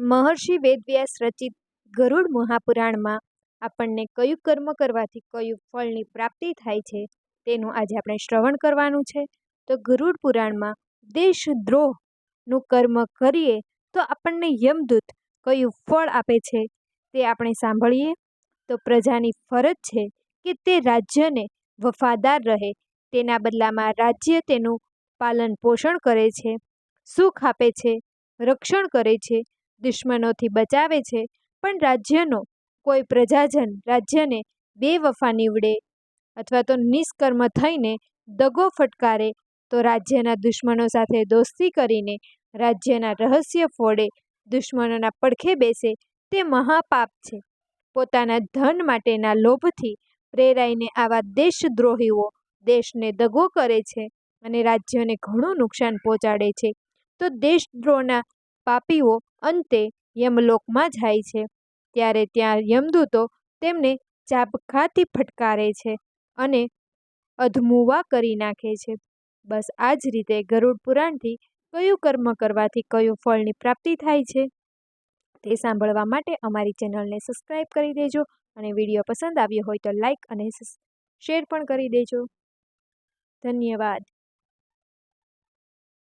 મહર્ષિ વેદવ્યાસ રચિત ગરુડ મહાપુરાણમાં આપણને કયું કર્મ કરવાથી કયું ફળની પ્રાપ્તિ થાય છે, તેનું આજે આપણે શ્રવણ કરવાનું છે. તો ગરુડ પુરાણમાં દેશદ્રોહનું કર્મ કરીએ તો આપણને યમદૂત કયું ફળ આપે છે, તે આપણે સાંભળીએ? તો પ્રજાની ફરજ છે કે તે રાજ્યને વફાદાર રહે, તેના બદલામાં રાજ્ય તેનું પાલન પોષણ કરે છે, સુખ આપે છે, રક્ષણ કરે છે દુશ્મનોથી બચાવે છે, પણ રાજ્યનો, કોઈ પ્રજાજન રાજ્યને બેવફા નીવડે અથવા તો નિષ્કર્મ થઈને દગો ફટકારે, તો રાજ્યના દુશ્મનો સાથે દોસ્તી કરીને રાજ્યના રહસ્ય ફોડે, દુશ્મનોના પડખે બેસે, તે મહાપાપ છે. પોતાના ધન માટેના લોભથી પ્રેરાઈને આવા દેશદ્રોહીઓ દેશને દગો કરે છે અને રાજ્યને ઘણું નુકસાન પહોંચાડે છે. તો દેશદ્રોહના પાપીઓ અંતે યમલોકમાં જાય છે. ત્યારે ત્યાં યમદૂતો તેમને ચાબખાથી ફટકારે છે અને અધમુવા કરી નાખે છે. બસ આ જ રીતે ગરુડ પુરાણથી કયું કર્મ કરવાથી કયું ફળની પ્રાપ્તિ થાય છે? તે સાંભળવા માટે અમારી ચેનલને સબસ્ક્રાઈબ કરી દેજો અને વીડિયો પસંદ આવ્યો હોય તો લાઈક અને શેર પણ કરી દેજો. ધન્યવાદ.